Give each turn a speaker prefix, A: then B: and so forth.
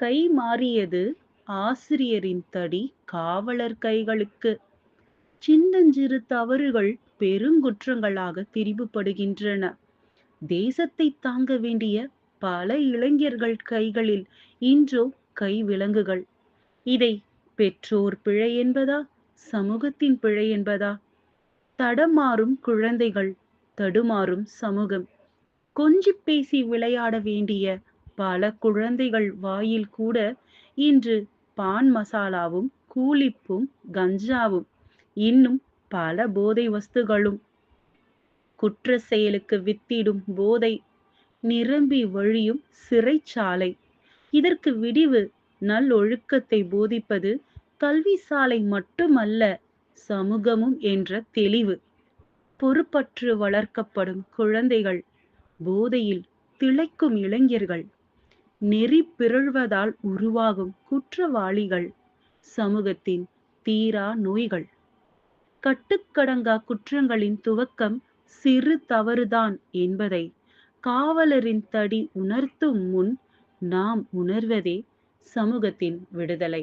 A: கை மாறியது ஆசிரியரின் தடி காவலர் கைகளுக்கு. சின்னஞ்சிறு தவறுகள் பெருங்குற்றங்களாக திரிவுபடுகின்றன தேசத்தை தாங்க வேண்டிய பல இளைஞர்கள் கைகளில் இன்றோ கை விலங்குகள். இதை பெற்றோர் பிழை என்பதா? சமூகத்தின் பிழை என்பதா? தடமாறும் குழந்தைகள் தடுமாறும் சமூகம். கொஞ்சி பேசி விளையாட வேண்டிய பல குழந்தைகள் வாயில் கூட இன்று பான் மசாலாவும் கூலிப்பும் கஞ்சாவும் இன்னும் பல போதை வஸ்துகளும். குற்ற செயலுக்கு வித்திடும் போதை நிரம்பி வழியும் சிறைச்சாலை. இதற்கு விடிவு நல்லொழுக்கத்தை போதிப்பது கல்வி சாலை மட்டுமல்ல சமூகமும் என்ற தெளிவு. பொறுப்பற்று வளர்க்கப்படும் குழந்தைகள் போதையில் திளைக்கும் இளைஞர்கள். நெறி பிறழ்வதால் உருவாகும் குற்றவாளிகள் சமூகத்தின் தீரா நோய்கள். கட்டுக்கடங்கா குற்றங்களின் துவக்கம் சிறு தவறுதான் என்பதை காவலரின் தடி உணர்த்தும் முன் நாம் உணர்வதே சமூகத்தின் விடுதலை.